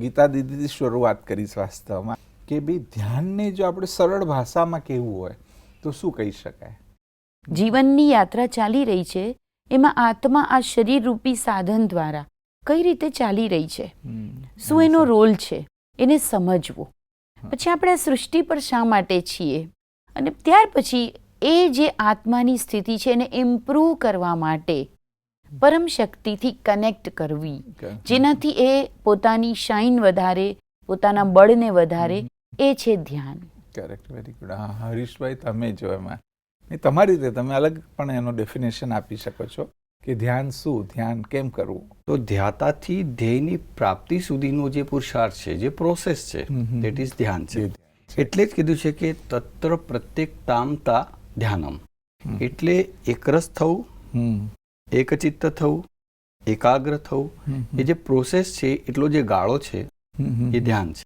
ગીતા દીદીથી શરૂઆત કરીશ વાસ્તવમાં કે ભાઈ ધ્યાનને જો આપણે સરળ ભાષામાં કહેવું હોય તો શું કહી શકાય? જીવનની યાત્રા ચાલી રહી છે એમાં આત્મા આ શરીર રૂપી સાધન દ્વારા કઈ રીતે ચાલી રહી છે? શું એનો રોલ છે? એને સમજવો. પછી આપણે સૃષ્ટિ પર શા માટે છીએ? અને ત્યાર પછી એ જે આત્માની સ્થિતિ છે એને ઇમ્પ્રૂવ કરવા માટે પરમ શક્તિથી કનેક્ટ કરવી જેનાથી એ પોતાની શાઇન વધારે પોતાના બળને વધારે એ છે ધ્યાન. કરેક્ટ વેરી ગુડ હા હરીશભાઈ તમે જો એમાં. તમારી રીતે તમે અલગ પણ એનો ડેફિનેશન આપી શકો છો કે ધ્યાન શું ધ્યાન કેમ કરવું? તો ધ્યાતાથી ધ્યેયની પ્રાપ્તિ સુધીનો જે પુરુષાર્થ છે જે પ્રોસેસ છે. દેટ ઇઝ ધ્યાન છે. એટલે જ કીધું છે કે તત્ર પ્રત્યેક તામતા ધ્યાનમ. એટલે એકરસ થવું હમ. એકચિત્ત થવું એકાગ્ર થવું એ જે પ્રોસેસ છે એટલો જે ગાળો છે. એ ધ્યાન છે